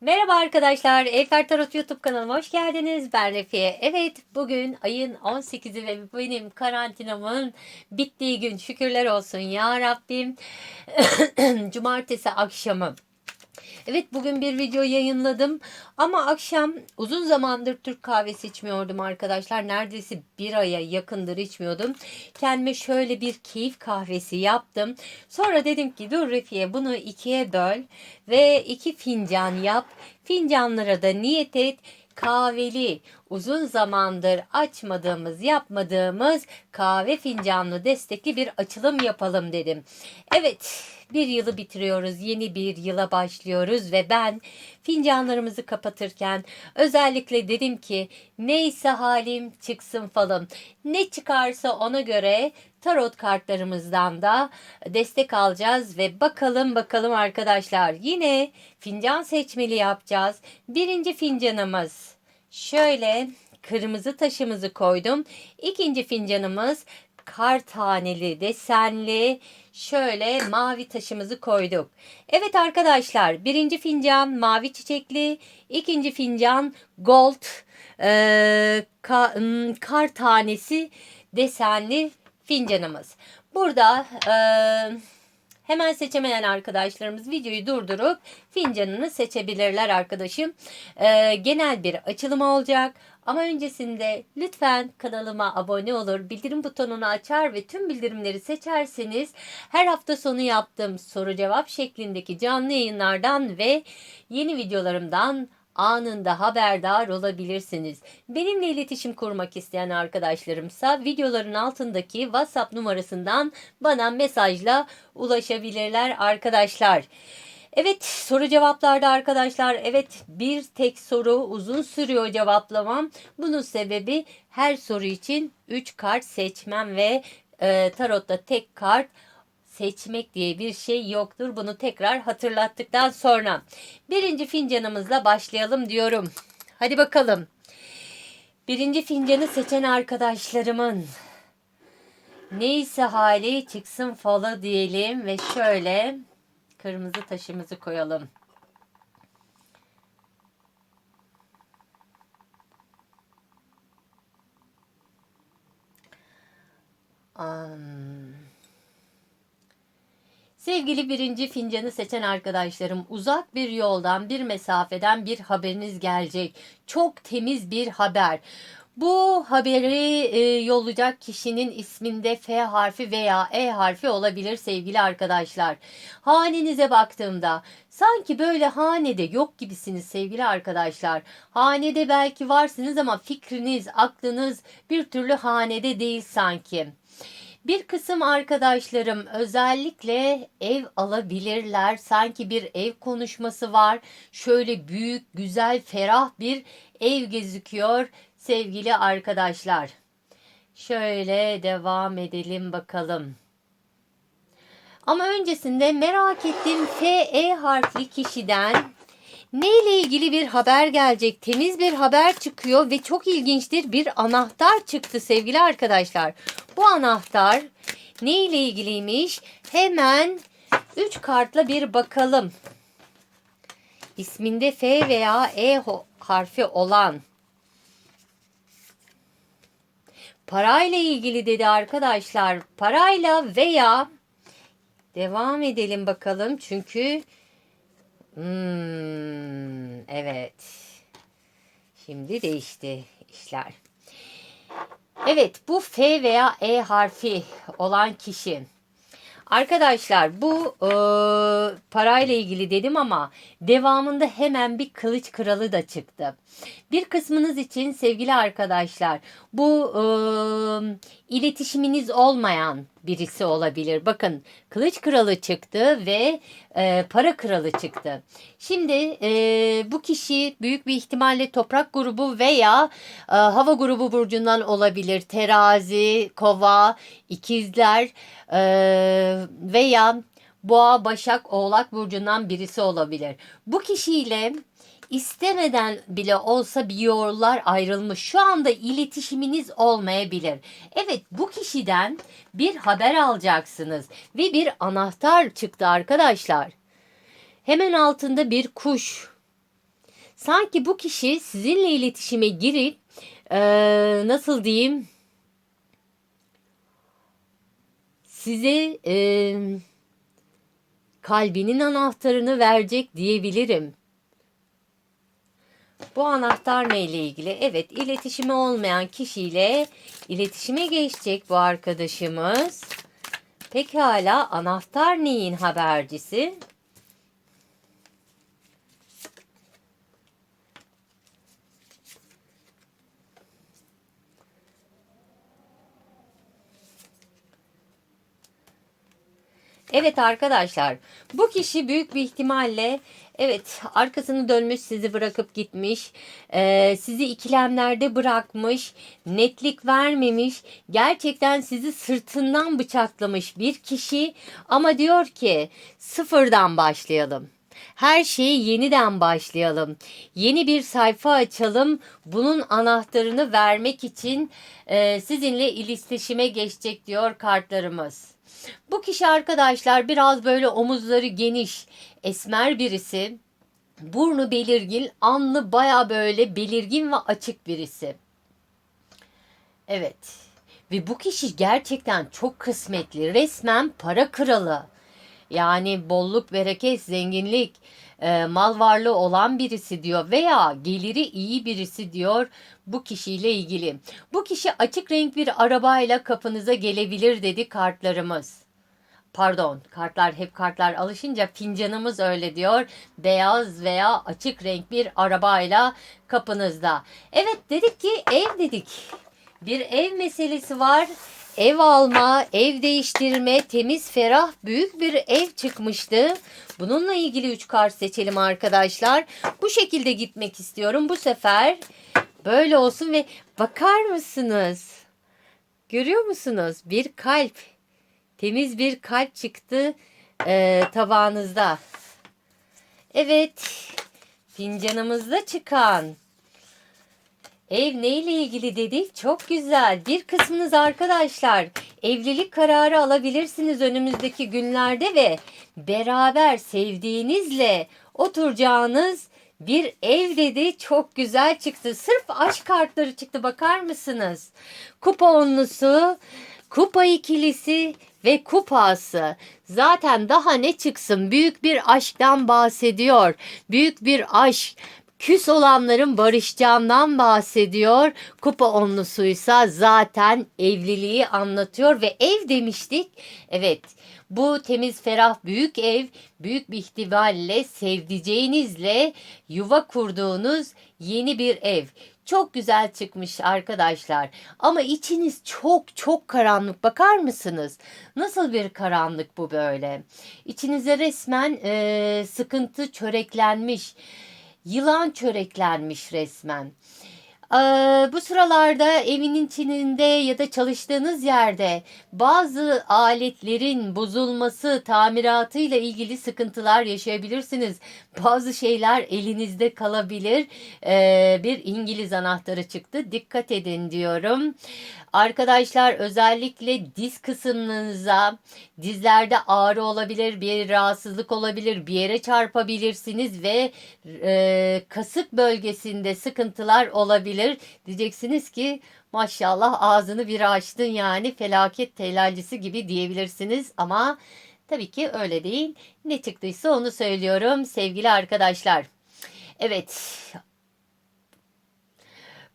Merhaba arkadaşlar, Eyfer Tarot YouTube kanalıma hoş geldiniz. Ben Refiye. Evet, bugün ayın 18'i ve benim karantinamın bittiği gün. Şükürler olsun ya Rabbim. Cumartesi akşamı. Evet bugün bir video yayınladım ama akşam uzun zamandır Türk kahvesi içmiyordum arkadaşlar. Neredeyse bir aya yakındır içmiyordum. Kendime şöyle bir keyif kahvesi yaptım. Sonra dedim ki dur Refiye bunu ikiye böl ve iki fincan yap. Fincanlara da niyet et kahveli uzun zamandır açmadığımız yapmadığımız kahve fincanlı destekli bir açılım yapalım dedim. Evet bir yılı bitiriyoruz yeni bir yıla başlıyoruz ve ben fincanlarımızı kapatırken özellikle dedim ki neyse halim çıksın falım ne çıkarsa ona göre tarot kartlarımızdan da destek alacağız ve bakalım bakalım arkadaşlar yine fincan seçmeli yapacağız. Birinci fincanımız şöyle kırmızı taşımızı koydum. İkinci fincanımız kar taneli desenli şöyle mavi taşımızı koyduk. Evet arkadaşlar birinci fincan mavi çiçekli ikinci fincan gold e, ka, kar tanesi desenli fincanımız. Burada e, hemen seçemeyen arkadaşlarımız videoyu durdurup fincanını seçebilirler arkadaşım. E, genel bir açılım olacak. Ama öncesinde lütfen kanalıma abone olur, bildirim butonunu açar ve tüm bildirimleri seçerseniz her hafta sonu yaptığım soru cevap şeklindeki canlı yayınlardan ve yeni videolarımdan anında haberdar olabilirsiniz. Benimle iletişim kurmak isteyen arkadaşlarımsa videoların altındaki WhatsApp numarasından bana mesajla ulaşabilirler arkadaşlar. Evet soru cevaplarda arkadaşlar evet bir tek soru uzun sürüyor cevaplamam. Bunun sebebi her soru için 3 kart seçmem ve e, tarotta tek kart seçmek diye bir şey yoktur. Bunu tekrar hatırlattıktan sonra birinci fincanımızla başlayalım diyorum. Hadi bakalım. Birinci fincanı seçen arkadaşlarımın neyse hali çıksın falı diyelim ve şöyle kırmızı taşımızı koyalım. Sevgili birinci fincanı seçen arkadaşlarım uzak bir yoldan bir mesafeden bir haberiniz gelecek. Çok temiz bir haber. Bu haberi e, yollayacak kişinin isminde F harfi veya E harfi olabilir sevgili arkadaşlar. Hanenize baktığımda sanki böyle hanede yok gibisiniz sevgili arkadaşlar. Hanede belki varsınız ama fikriniz, aklınız bir türlü hanede değil sanki. Bir kısım arkadaşlarım özellikle ev alabilirler. Sanki bir ev konuşması var. Şöyle büyük, güzel, ferah bir ev gözüküyor sevgili arkadaşlar. Şöyle devam edelim bakalım. Ama öncesinde merak ettiğim FE harfli kişiden ne ile ilgili bir haber gelecek? Temiz bir haber çıkıyor ve çok ilginçtir bir anahtar çıktı sevgili arkadaşlar. Bu anahtar ne ile ilgiliymiş? Hemen 3 kartla bir bakalım. İsminde F veya E harfi olan parayla ilgili dedi arkadaşlar. Parayla veya devam edelim bakalım çünkü Hmm, evet. Şimdi değişti işler. Evet bu F veya E harfi olan kişi. Arkadaşlar bu e, parayla ilgili dedim ama devamında hemen bir kılıç kralı da çıktı. Bir kısmınız için sevgili arkadaşlar bu e, iletişiminiz olmayan birisi olabilir. Bakın kılıç kralı çıktı ve e, para kralı çıktı. Şimdi e, bu kişi büyük bir ihtimalle toprak grubu veya e, hava grubu burcundan olabilir. Terazi, kova, ikizler e, veya boğa, başak, oğlak burcundan birisi olabilir. Bu kişiyle istemeden bile olsa bir yollar ayrılmış. Şu anda iletişiminiz olmayabilir. Evet bu kişiden bir haber alacaksınız ve bir anahtar çıktı arkadaşlar. Hemen altında bir kuş. Sanki bu kişi sizinle iletişime girip e, nasıl diyeyim size e, kalbinin anahtarını verecek diyebilirim. Bu anahtar neyle ilgili? Evet, iletişimi olmayan kişiyle iletişime geçecek bu arkadaşımız. Pekala, anahtar neyin habercisi? Evet arkadaşlar bu kişi büyük bir ihtimalle evet arkasını dönmüş sizi bırakıp gitmiş ee, sizi ikilemlerde bırakmış netlik vermemiş gerçekten sizi sırtından bıçaklamış bir kişi ama diyor ki sıfırdan başlayalım. Her şeyi yeniden başlayalım. Yeni bir sayfa açalım. Bunun anahtarını vermek için e, sizinle iletişime geçecek diyor kartlarımız. Bu kişi arkadaşlar biraz böyle omuzları geniş, esmer birisi. Burnu belirgin, alnı baya böyle belirgin ve açık birisi. Evet. Ve bu kişi gerçekten çok kısmetli. Resmen para kralı. Yani bolluk, bereket, zenginlik, e, mal varlığı olan birisi diyor veya geliri iyi birisi diyor bu kişiyle ilgili. Bu kişi açık renk bir arabayla kapınıza gelebilir dedi kartlarımız. Pardon kartlar hep kartlar alışınca fincanımız öyle diyor. Beyaz veya açık renk bir arabayla kapınızda. Evet dedik ki ev dedik. Bir ev meselesi var ev alma, ev değiştirme, temiz, ferah, büyük bir ev çıkmıştı. Bununla ilgili 3 kart seçelim arkadaşlar. Bu şekilde gitmek istiyorum. Bu sefer böyle olsun ve bakar mısınız? Görüyor musunuz? Bir kalp. Temiz bir kalp çıktı e, tabağınızda. Evet. Fincanımızda çıkan Ev neyle ilgili dedik? Çok güzel. Bir kısmınız arkadaşlar evlilik kararı alabilirsiniz önümüzdeki günlerde ve beraber sevdiğinizle oturacağınız bir ev dedi. Çok güzel çıktı. Sırf aşk kartları çıktı. Bakar mısınız? Kupa onlusu, kupa ikilisi ve kupası. Zaten daha ne çıksın? Büyük bir aşktan bahsediyor. Büyük bir aşk Küs olanların barışacağından bahsediyor. Kupa onlusuysa zaten evliliği anlatıyor ve ev demiştik. Evet bu temiz ferah büyük ev büyük bir ihtimalle sevdiceğinizle yuva kurduğunuz yeni bir ev. Çok güzel çıkmış arkadaşlar. Ama içiniz çok çok karanlık. Bakar mısınız? Nasıl bir karanlık bu böyle? İçinize resmen e, sıkıntı çöreklenmiş yılan çöreklenmiş resmen. Ee, bu sıralarda evinin içinde ya da çalıştığınız yerde bazı aletlerin bozulması, tamiratıyla ilgili sıkıntılar yaşayabilirsiniz. Bazı şeyler elinizde kalabilir. Ee, bir İngiliz anahtarı çıktı. Dikkat edin diyorum. Arkadaşlar özellikle diz kısımlarınıza, dizlerde ağrı olabilir, bir rahatsızlık olabilir, bir yere çarpabilirsiniz ve e, kasık bölgesinde sıkıntılar olabilir. Diyeceksiniz ki maşallah ağzını bir açtın yani felaket telallisi gibi diyebilirsiniz ama tabii ki öyle değil. Ne çıktıysa onu söylüyorum sevgili arkadaşlar. Evet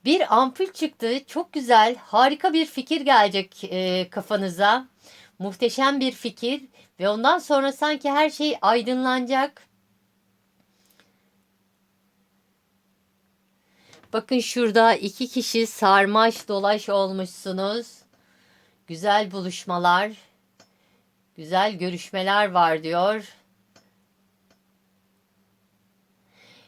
bir ampul çıktı. Çok güzel. Harika bir fikir gelecek e, kafanıza. Muhteşem bir fikir. Ve ondan sonra sanki her şey aydınlanacak. Bakın şurada iki kişi sarmaş dolaş olmuşsunuz. Güzel buluşmalar. Güzel görüşmeler var diyor.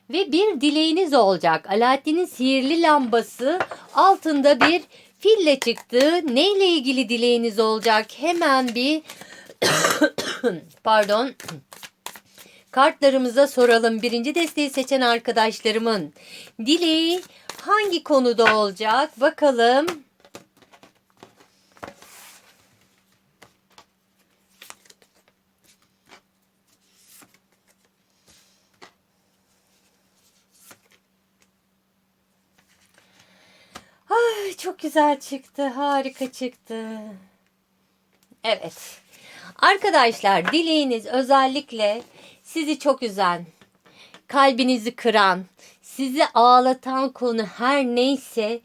ve bir dileğiniz olacak. Alaaddin'in sihirli lambası altında bir fille çıktı. Neyle ilgili dileğiniz olacak? Hemen bir pardon Kartlarımıza soralım. Birinci desteği seçen arkadaşlarımın dileği hangi konuda olacak? Bakalım. Ay, çok güzel çıktı. Harika çıktı. Evet. Arkadaşlar dileğiniz özellikle sizi çok üzen, kalbinizi kıran, sizi ağlatan konu her neyse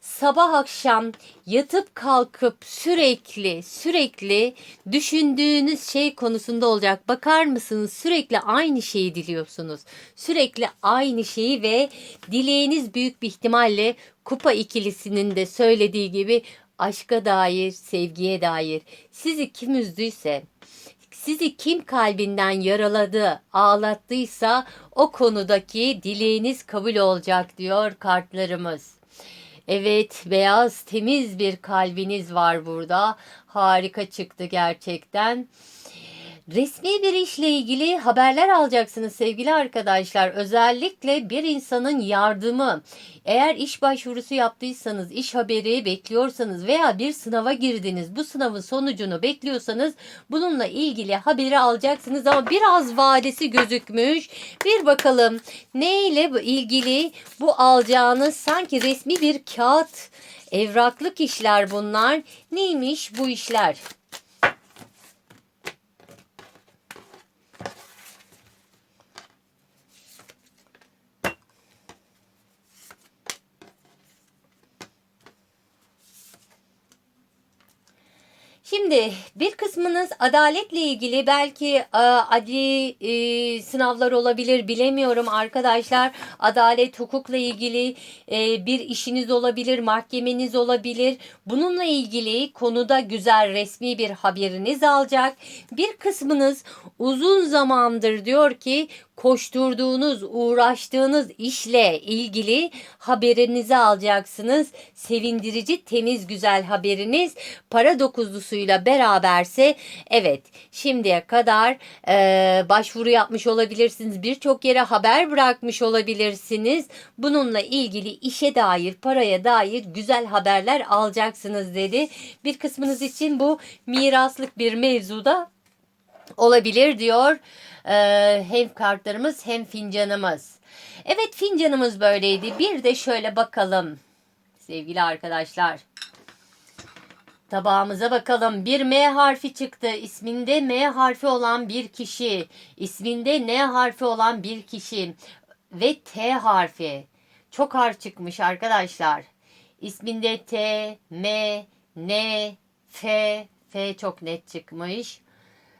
sabah akşam yatıp kalkıp sürekli sürekli düşündüğünüz şey konusunda olacak. Bakar mısınız sürekli aynı şeyi diliyorsunuz. Sürekli aynı şeyi ve dileğiniz büyük bir ihtimalle kupa ikilisinin de söylediği gibi aşka dair, sevgiye dair. Sizi kim üzdüyse, sizi kim kalbinden yaraladı, ağlattıysa o konudaki dileğiniz kabul olacak diyor kartlarımız. Evet, beyaz temiz bir kalbiniz var burada. Harika çıktı gerçekten. Resmi bir işle ilgili haberler alacaksınız sevgili arkadaşlar. Özellikle bir insanın yardımı. Eğer iş başvurusu yaptıysanız, iş haberi bekliyorsanız veya bir sınava girdiniz, bu sınavın sonucunu bekliyorsanız bununla ilgili haberi alacaksınız ama biraz vadesi gözükmüş. Bir bakalım neyle ilgili bu alacağınız sanki resmi bir kağıt, evraklık işler bunlar. Neymiş bu işler? Şimdi bir kısmınız adaletle ilgili belki e, adli e, sınavlar olabilir bilemiyorum arkadaşlar. Adalet hukukla ilgili e, bir işiniz olabilir, mahkemeniz olabilir. Bununla ilgili konuda güzel resmi bir haberiniz alacak. Bir kısmınız uzun zamandır diyor ki koşturduğunuz, uğraştığınız işle ilgili haberinizi alacaksınız. Sevindirici, temiz, güzel haberiniz para dokuzlusuyla beraberse evet şimdiye kadar e, başvuru yapmış olabilirsiniz. Birçok yere haber bırakmış olabilirsiniz. Bununla ilgili işe dair, paraya dair güzel haberler alacaksınız dedi. Bir kısmınız için bu miraslık bir mevzuda olabilir diyor ee, hem kartlarımız hem fincanımız. Evet fincanımız böyleydi. Bir de şöyle bakalım sevgili arkadaşlar. Tabağımıza bakalım. Bir M harfi çıktı. İsminde M harfi olan bir kişi. İsminde N harfi olan bir kişi. Ve T harfi. Çok harf çıkmış arkadaşlar. İsminde T, M, N, F. F çok net çıkmış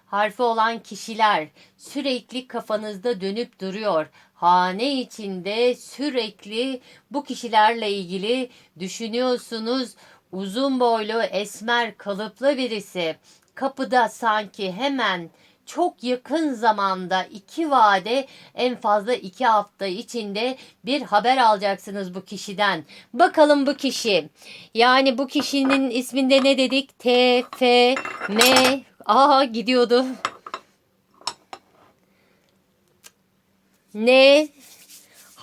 harfi olan kişiler sürekli kafanızda dönüp duruyor. Hane içinde sürekli bu kişilerle ilgili düşünüyorsunuz. Uzun boylu, esmer, kalıplı birisi kapıda sanki hemen çok yakın zamanda iki vade en fazla iki hafta içinde bir haber alacaksınız bu kişiden. Bakalım bu kişi. Yani bu kişinin isminde ne dedik? T, F, M, Aha gidiyordu. Ne?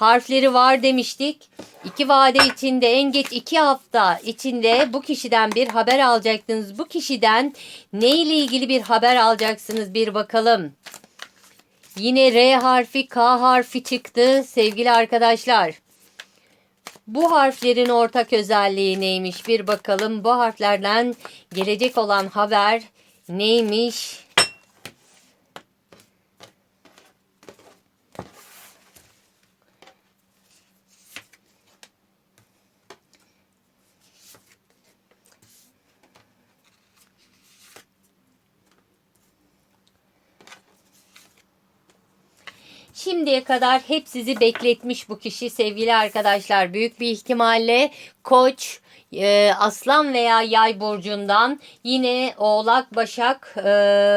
Harfleri var demiştik. İki vade içinde en geç iki hafta içinde bu kişiden bir haber alacaktınız. Bu kişiden ne ile ilgili bir haber alacaksınız bir bakalım. Yine R harfi K harfi çıktı sevgili arkadaşlar. Bu harflerin ortak özelliği neymiş bir bakalım. Bu harflerden gelecek olan haber neymiş? Şimdiye kadar hep sizi bekletmiş bu kişi sevgili arkadaşlar. Büyük bir ihtimalle koç, e, aslan veya yay burcundan yine oğlak, başak, e,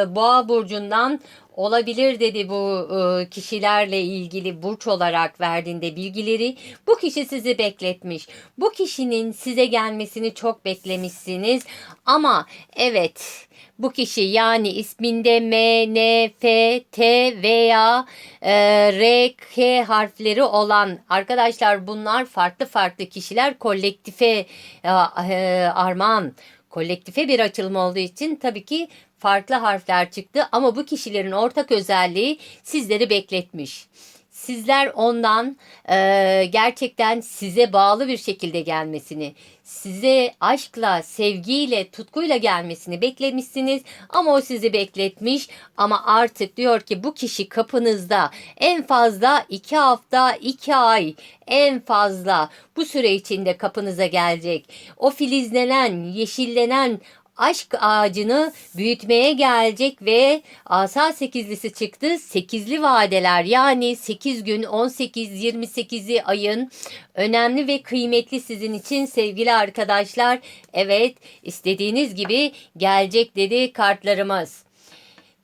boğa burcundan olabilir dedi bu e, kişilerle ilgili burç olarak verdiğinde bilgileri. Bu kişi sizi bekletmiş. Bu kişinin size gelmesini çok beklemişsiniz. Ama evet bu kişi yani isminde M, N, F, T veya e, R, K harfleri olan arkadaşlar bunlar farklı farklı kişiler kolektife e, e, armağan kolektife bir açılım olduğu için tabii ki farklı harfler çıktı ama bu kişilerin ortak özelliği sizleri bekletmiş. Sizler ondan e, gerçekten size bağlı bir şekilde gelmesini, size aşkla, sevgiyle, tutkuyla gelmesini beklemişsiniz. Ama o sizi bekletmiş. Ama artık diyor ki bu kişi kapınızda. En fazla iki hafta, iki ay en fazla bu süre içinde kapınıza gelecek. O filizlenen, yeşillenen aşk ağacını büyütmeye gelecek ve asa sekizlisi çıktı. Sekizli vadeler yani 8 gün 18 28'i ayın önemli ve kıymetli sizin için sevgili arkadaşlar. Evet istediğiniz gibi gelecek dedi kartlarımız.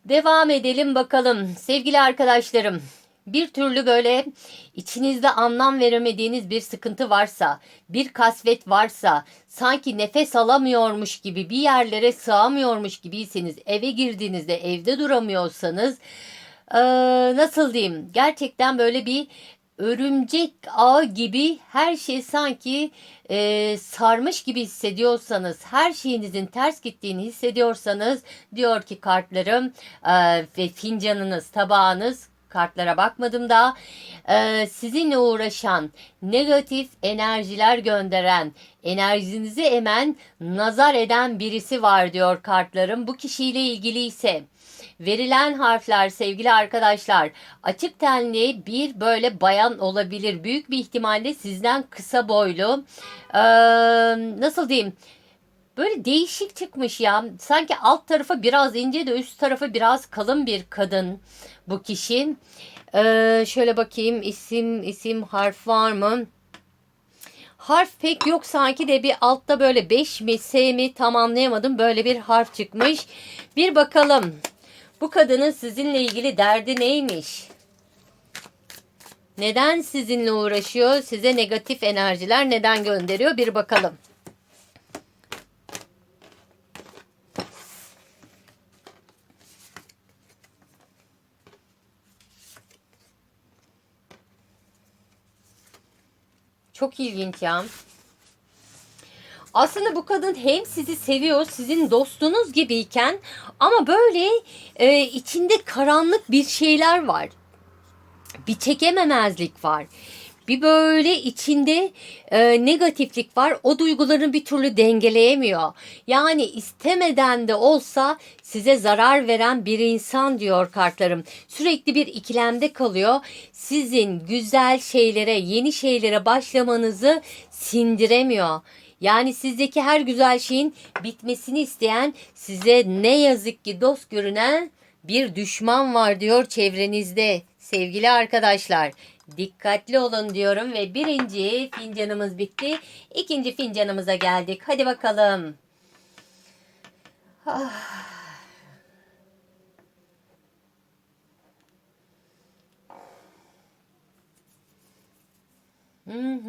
Devam edelim bakalım sevgili arkadaşlarım. Bir türlü böyle içinizde anlam veremediğiniz bir sıkıntı varsa, bir kasvet varsa, sanki nefes alamıyormuş gibi bir yerlere sığamıyormuş gibiyseniz, eve girdiğinizde evde duramıyorsanız, nasıl diyeyim? Gerçekten böyle bir örümcek ağı gibi her şey sanki e, sarmış gibi hissediyorsanız, her şeyinizin ters gittiğini hissediyorsanız, diyor ki kartlarım e, ve fincanınız, tabağınız kartlara bakmadım da e, sizinle uğraşan negatif enerjiler gönderen enerjinizi emen nazar eden birisi var diyor kartlarım. Bu kişiyle ilgili ise verilen harfler sevgili arkadaşlar açık tenli bir böyle bayan olabilir. Büyük bir ihtimalle sizden kısa boylu. E, nasıl diyeyim Böyle değişik çıkmış ya. Sanki alt tarafı biraz ince de üst tarafı biraz kalın bir kadın bu kişi. Ee, şöyle bakayım isim isim harf var mı? Harf pek yok sanki de bir altta böyle 5 mi S mi tam anlayamadım. Böyle bir harf çıkmış. Bir bakalım. Bu kadının sizinle ilgili derdi neymiş? Neden sizinle uğraşıyor? Size negatif enerjiler neden gönderiyor? Bir bakalım. Çok ilginç ya. Aslında bu kadın hem sizi seviyor, sizin dostunuz gibiyken ama böyle e, içinde karanlık bir şeyler var. Bir çekememezlik var bir böyle içinde e, negatiflik var. O duygularını bir türlü dengeleyemiyor. Yani istemeden de olsa size zarar veren bir insan diyor kartlarım. Sürekli bir ikilemde kalıyor. Sizin güzel şeylere, yeni şeylere başlamanızı sindiremiyor. Yani sizdeki her güzel şeyin bitmesini isteyen size ne yazık ki dost görünen bir düşman var diyor çevrenizde sevgili arkadaşlar. Dikkatli olun diyorum ve birinci fincanımız bitti. İkinci fincanımıza geldik. Hadi bakalım. Ah. Hı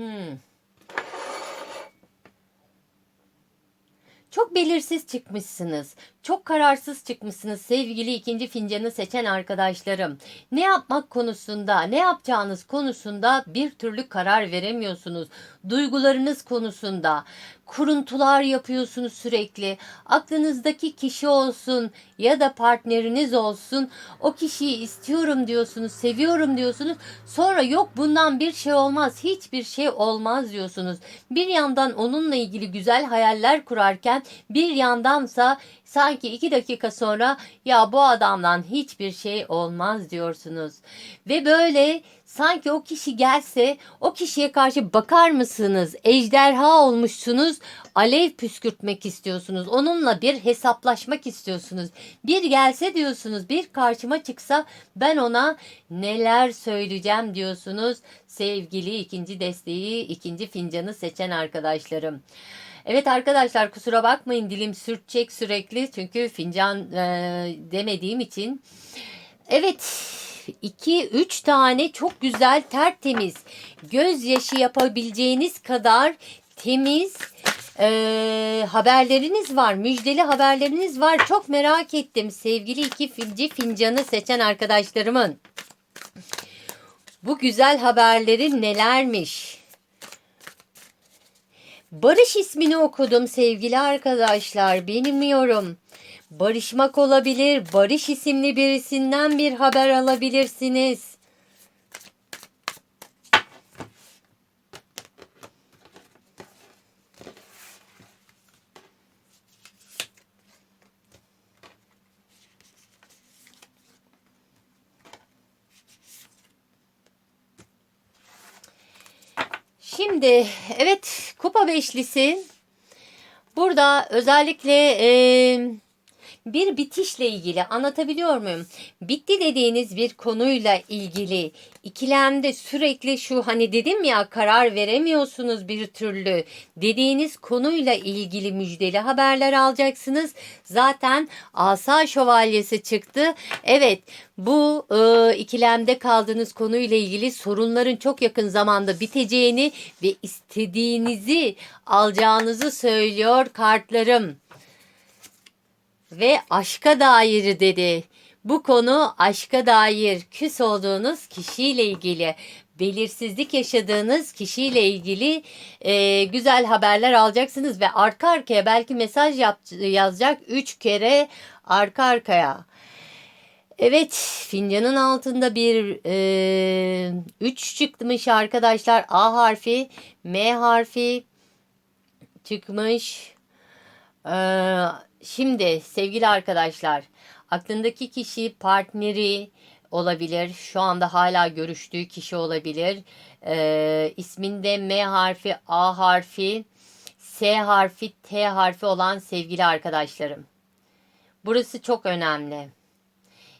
Çok belirsiz çıkmışsınız. Çok kararsız çıkmışsınız sevgili ikinci fincanı seçen arkadaşlarım. Ne yapmak konusunda, ne yapacağınız konusunda bir türlü karar veremiyorsunuz. Duygularınız konusunda kuruntular yapıyorsunuz sürekli. Aklınızdaki kişi olsun ya da partneriniz olsun o kişiyi istiyorum diyorsunuz, seviyorum diyorsunuz. Sonra yok bundan bir şey olmaz, hiçbir şey olmaz diyorsunuz. Bir yandan onunla ilgili güzel hayaller kurarken bir yandansa sanki iki dakika sonra ya bu adamdan hiçbir şey olmaz diyorsunuz. Ve böyle sanki o kişi gelse o kişiye karşı bakar mısınız? Ejderha olmuşsunuz. Alev püskürtmek istiyorsunuz. Onunla bir hesaplaşmak istiyorsunuz. Bir gelse diyorsunuz. Bir karşıma çıksa ben ona neler söyleyeceğim diyorsunuz. Sevgili ikinci desteği, ikinci fincanı seçen arkadaşlarım. Evet arkadaşlar kusura bakmayın dilim sürtecek sürekli çünkü fincan e, demediğim için. Evet 2-3 tane çok güzel tertemiz gözyaşı yapabileceğiniz kadar temiz e, haberleriniz var. Müjdeli haberleriniz var. Çok merak ettim sevgili iki finci fincanı seçen arkadaşlarımın. Bu güzel haberleri nelermiş? Barış ismini okudum sevgili arkadaşlar. Bilmiyorum barışmak olabilir. Barış isimli birisinden bir haber alabilirsiniz. Şimdi evet kupa beşlisi burada özellikle e, bir bitişle ilgili anlatabiliyor muyum? Bitti dediğiniz bir konuyla ilgili ikilemde sürekli şu hani dedim ya karar veremiyorsunuz bir türlü dediğiniz konuyla ilgili müjdeli haberler alacaksınız. Zaten asa şövalyesi çıktı. Evet bu e, ikilemde kaldığınız konuyla ilgili sorunların çok yakın zamanda biteceğini ve istediğinizi alacağınızı söylüyor kartlarım ve aşka dair dedi. Bu konu aşka dair küs olduğunuz kişiyle ilgili belirsizlik yaşadığınız kişiyle ilgili e, güzel haberler alacaksınız ve arka arkaya belki mesaj yap, yazacak üç kere arka arkaya. Evet fincanın altında bir e, üç çıkmış arkadaşlar A harfi M harfi çıkmış. Ee, Şimdi sevgili arkadaşlar aklındaki kişi partneri olabilir. Şu anda hala görüştüğü kişi olabilir. Ee, isminde M harfi, A harfi, S harfi, T harfi olan sevgili arkadaşlarım. Burası çok önemli.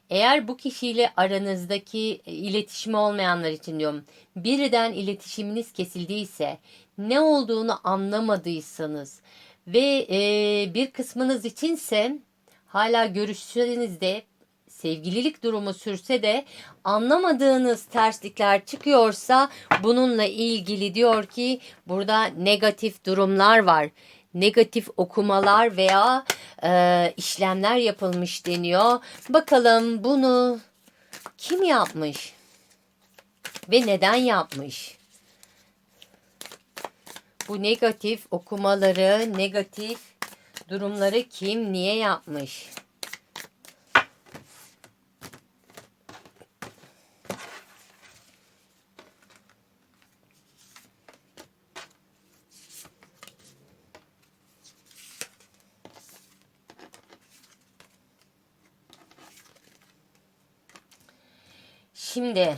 Eğer bu kişiyle aranızdaki iletişimi olmayanlar için diyorum. Birden iletişiminiz kesildiyse, ne olduğunu anlamadıysanız, ve e, bir kısmınız içinse hala görüşseniz de sevgililik durumu sürse de anlamadığınız terslikler çıkıyorsa bununla ilgili diyor ki burada negatif durumlar var. Negatif okumalar veya e, işlemler yapılmış deniyor. Bakalım bunu kim yapmış ve neden yapmış? Bu negatif okumaları, negatif durumları kim niye yapmış? Şimdi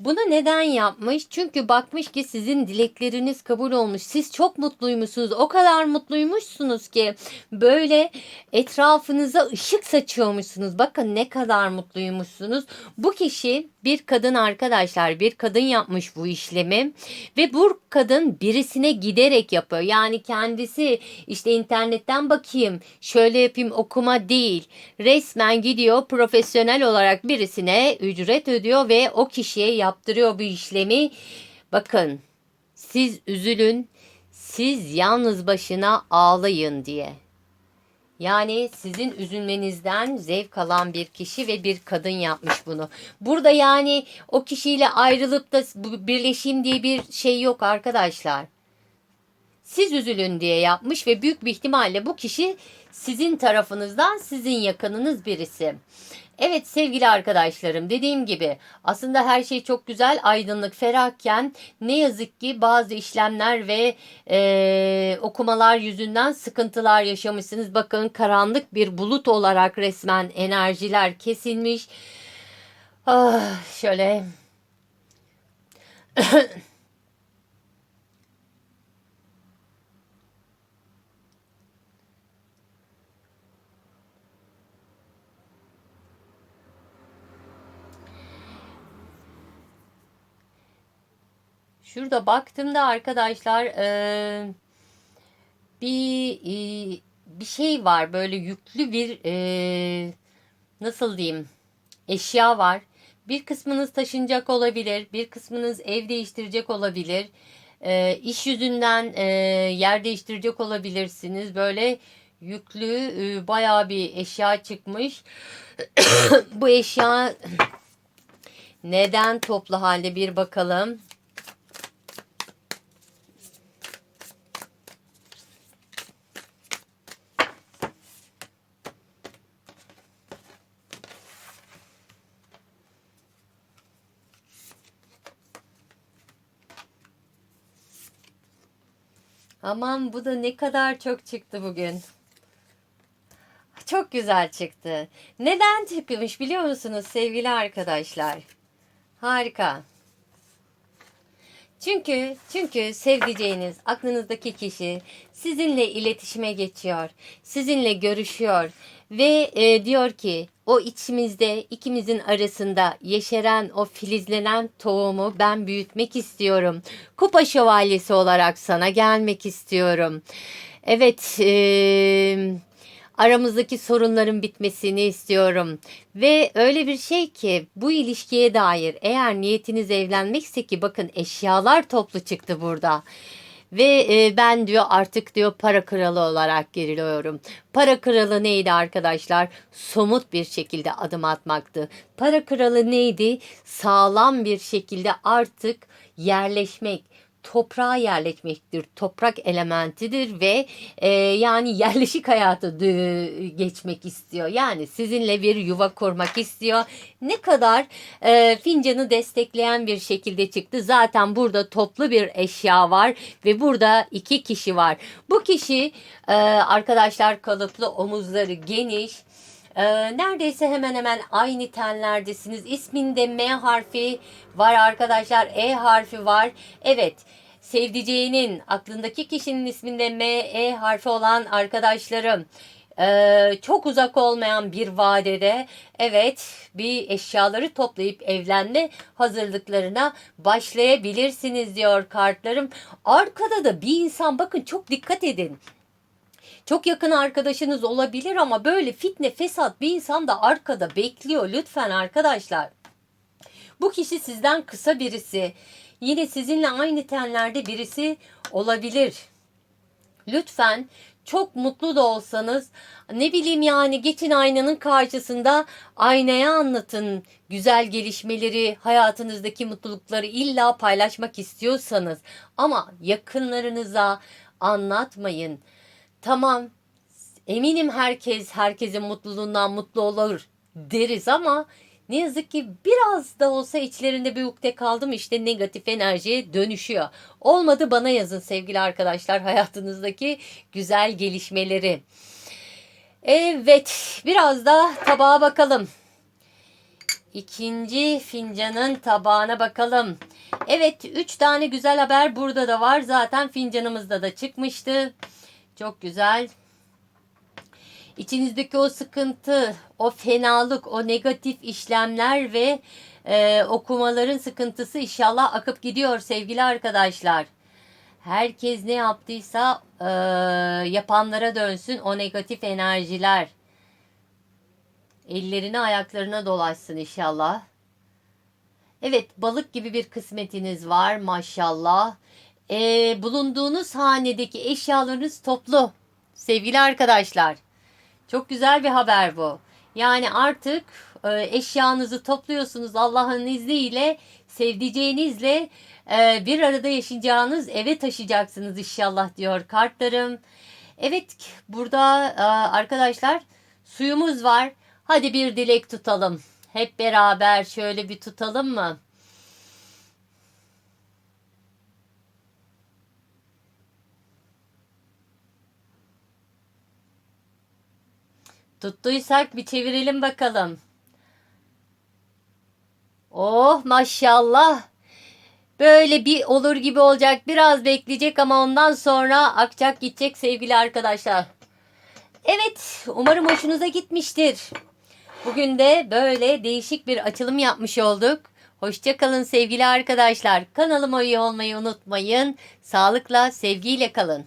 bunu neden yapmış? Çünkü bakmış ki sizin dilekleriniz kabul olmuş. Siz çok mutluymuşsunuz. O kadar mutluymuşsunuz ki böyle etrafınıza ışık saçıyormuşsunuz. Bakın ne kadar mutluymuşsunuz. Bu kişi bir kadın arkadaşlar. Bir kadın yapmış bu işlemi ve bu kadın birisine giderek yapıyor. Yani kendisi işte internetten bakayım, şöyle yapayım okuma değil. Resmen gidiyor profesyonel olarak birisine ücret ödüyor ve o kişiye yaptırıyor bu işlemi. Bakın siz üzülün, siz yalnız başına ağlayın diye. Yani sizin üzülmenizden zevk alan bir kişi ve bir kadın yapmış bunu. Burada yani o kişiyle ayrılıp da birleşeyim diye bir şey yok arkadaşlar. Siz üzülün diye yapmış ve büyük bir ihtimalle bu kişi sizin tarafınızdan sizin yakınınız birisi. Evet sevgili arkadaşlarım dediğim gibi aslında her şey çok güzel aydınlık ferahken ne yazık ki bazı işlemler ve e, okumalar yüzünden sıkıntılar yaşamışsınız. Bakın karanlık bir bulut olarak resmen enerjiler kesilmiş. Ah, şöyle Şurada baktığımda arkadaşlar e, bir e, bir şey var böyle yüklü bir e, nasıl diyeyim eşya var. Bir kısmınız taşınacak olabilir, bir kısmınız ev değiştirecek olabilir. E, iş yüzünden e, yer değiştirecek olabilirsiniz. Böyle yüklü e, bayağı bir eşya çıkmış. Bu eşya neden toplu halde bir bakalım. Aman bu da ne kadar çok çıktı bugün. Çok güzel çıktı. Neden çıkmış biliyor musunuz sevgili arkadaşlar? Harika. Çünkü çünkü sevdiceğiniz, aklınızdaki kişi sizinle iletişime geçiyor, sizinle görüşüyor ve e, diyor ki o içimizde ikimizin arasında yeşeren o filizlenen tohumu ben büyütmek istiyorum. Kupa şövalyesi olarak sana gelmek istiyorum. Evet, e, aramızdaki sorunların bitmesini istiyorum. Ve öyle bir şey ki bu ilişkiye dair eğer niyetiniz evlenmekse ki bakın eşyalar toplu çıktı burada. Ve e, ben diyor artık diyor para kralı olarak geliyorum. Para kralı neydi arkadaşlar? Somut bir şekilde adım atmaktı. Para kralı neydi? Sağlam bir şekilde artık yerleşmek, toprağa yerleşmektir. Toprak elementidir ve e, yani yerleşik hayatı dü- geçmek istiyor. Yani sizinle bir yuva kurmak istiyor. Ne kadar e, fincanı destekleyen bir şekilde çıktı. Zaten burada toplu bir eşya var ve burada iki kişi var. Bu kişi e, arkadaşlar kalıplı omuzları geniş. Ee, neredeyse hemen hemen aynı tenlerdesiniz. İsminde M harfi var arkadaşlar. E harfi var. Evet. Sevdiceğinin aklındaki kişinin isminde M, E harfi olan arkadaşlarım. Ee, çok uzak olmayan bir vadede evet bir eşyaları toplayıp evlenme hazırlıklarına başlayabilirsiniz diyor kartlarım. Arkada da bir insan bakın çok dikkat edin. Çok yakın arkadaşınız olabilir ama böyle fitne fesat bir insan da arkada bekliyor lütfen arkadaşlar. Bu kişi sizden kısa birisi. Yine sizinle aynı tenlerde birisi olabilir. Lütfen çok mutlu da olsanız ne bileyim yani geçin aynanın karşısında aynaya anlatın güzel gelişmeleri, hayatınızdaki mutlulukları illa paylaşmak istiyorsanız ama yakınlarınıza anlatmayın. Tamam eminim herkes herkesin mutluluğundan mutlu olur deriz ama ne yazık ki biraz da olsa içlerinde bir ukde kaldım işte negatif enerjiye dönüşüyor. Olmadı bana yazın sevgili arkadaşlar hayatınızdaki güzel gelişmeleri. Evet biraz da tabağa bakalım. İkinci fincanın tabağına bakalım. Evet üç tane güzel haber burada da var. Zaten fincanımızda da çıkmıştı. Çok güzel. İçinizdeki o sıkıntı, o fenalık, o negatif işlemler ve e, okumaların sıkıntısı inşallah akıp gidiyor sevgili arkadaşlar. Herkes ne yaptıysa e, yapanlara dönsün o negatif enerjiler. Ellerine ayaklarına dolaşsın inşallah. Evet balık gibi bir kısmetiniz var maşallah. Ee, bulunduğunuz hanedeki eşyalarınız toplu. Sevgili arkadaşlar. Çok güzel bir haber bu. Yani artık e, eşyanızı topluyorsunuz Allah'ın izniyle sevdiceğinizle e, bir arada yaşayacağınız eve taşıyacaksınız inşallah diyor kartlarım. Evet burada e, arkadaşlar suyumuz var. Hadi bir dilek tutalım. Hep beraber şöyle bir tutalım mı? Tuttuysak bir çevirelim bakalım. Oh maşallah. Böyle bir olur gibi olacak. Biraz bekleyecek ama ondan sonra akacak gidecek sevgili arkadaşlar. Evet umarım hoşunuza gitmiştir. Bugün de böyle değişik bir açılım yapmış olduk. Hoşçakalın sevgili arkadaşlar. Kanalıma üye olmayı unutmayın. Sağlıkla, sevgiyle kalın.